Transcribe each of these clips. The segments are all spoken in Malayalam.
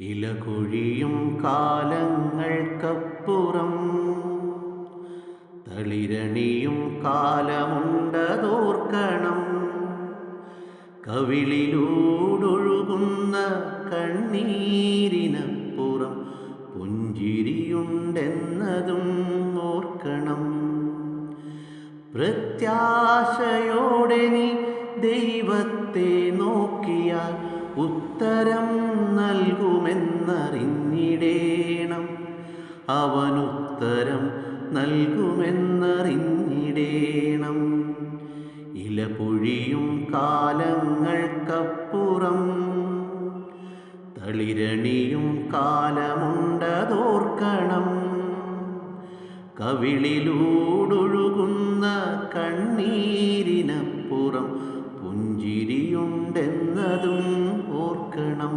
ഇലകൊഴിയും കാലങ്ങൾക്കപ്പുറം തളിരണിയും കാലമുണ്ടതോർക്കണം. കവിളിലൂടൊഴുകുന്ന കണ്ണീരിനപ്പുറം പുഞ്ചിരിയുണ്ടെന്നതും ഓർക്കണം. പ്രത്യാശയോടെ നീ ദൈവത്തെ നോക്കിയാൽ ഉത്തരം നൽകുമെന്നറിഞ്ഞിടേണം. അവനുത്തരം നൽകുമെന്നറിഞ്ഞിടേണം. ഇല പൊഴിയും കാലങ്ങൾക്കപ്പുറം തളിരണിയും കാലമുണ്ടതോർക്കണം. കവിളിലൂടൊഴുകുന്ന കണ്ണീരിനപ്പുറം പുഞ്ചിരിയുണ്ടെന്നതും ഓർക്കണം.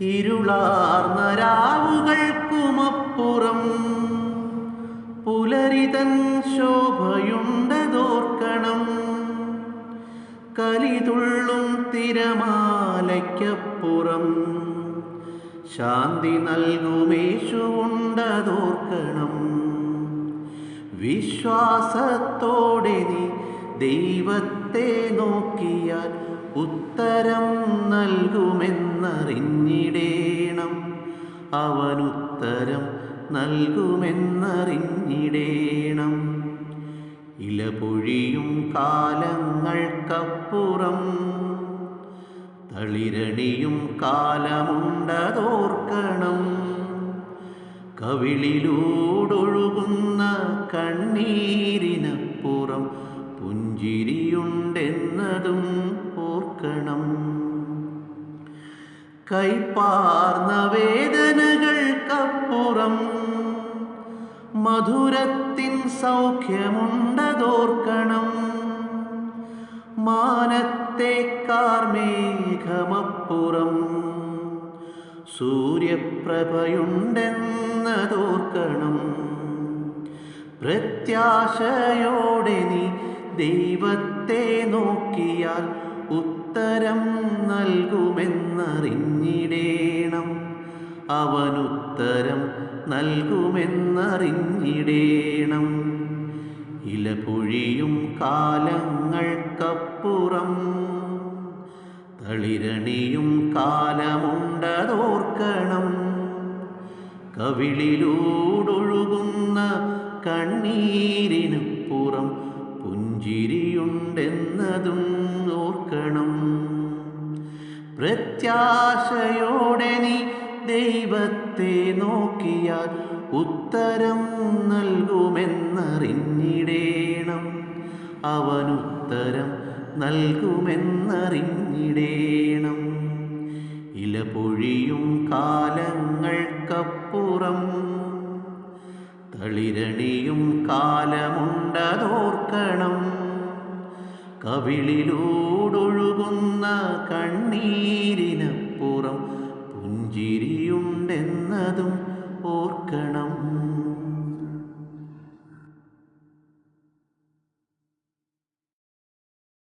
ഇരുളാർന്ന രാവുകൾക്കുമപ്പുറം പുലരിതൻ ശോഭയുണ്ടതോർക്കണം. കലിതുള്ളും തിരമാലയ്ക്കപ്പുറം ശാന്തി നൽകുമേശുണ്ടതോർക്കണം വിശ്വാസത്തോടെ നീ ദൈവത്തെ നോക്കിയാൽ ഉത്തരം നൽകുമെന്നറിഞ്ഞിടേണം. അവനുത്തരം നൽകുമെന്നറിഞ്ഞിടേണം. ഇല പൊഴിയും കാലങ്ങൾക്കപ്പുറം തളിരണിയും കാലമുണ്ടതോർക്കണം. കവിളിലൂടൊഴുകുന്ന കണ്ണീരിനപ്പുറം പുഞ്ചിരിയുണ്ടെന്നതും ഓർക്കണം. കൈപ്പാർന്ന വേദനകൾക്കപ്പുറം മധുരത്തിൻ സൗഖ്യമുണ്ടതോർക്കണം. മാനത്തെ കാർമേഘമപ്പുറം. സൂര്യപ്രഭയുണ്ടെന്നതോർക്കണം. പ്രത്യാശയോടെ നീ ദൈവത്തെ നോക്കിയാൽ ഉത്തരം നൽകുമെന്നറിഞ്ഞിടേണം. അവനുത്തരം നൽകുമെന്നറിഞ്ഞിടേണം. ഇല പൊഴിയും കാലങ്ങൾക്കപ്പുറം തളിരണിയും കാലമുണ്ടതോർക്കണം. കവിളിലൂടൊഴുകുന്ന കണ്ണീരിനുപ്പുറം പുഞ്ചിരിയുണ്ടെന്നതും ഓർക്കണം. പ്രത്യാശയോടെ നീ ദൈവത്തെ നോക്കിയാൽ ഉത്തരം നൽകുമെന്നറിഞ്ഞിടേണം. അവനുത്തരം നൽകുമെന്നറിഞ്ഞിടേണം. ഇല പൊഴിയും വിരണിയും കാലമുണ്ടതോർക്കണം. കവിളിലൂടൊഴുകുന്ന കണ്ണീരിനപ്പുറം പുഞ്ചിരിയുണ്ടെന്നതും ഓർക്കണം.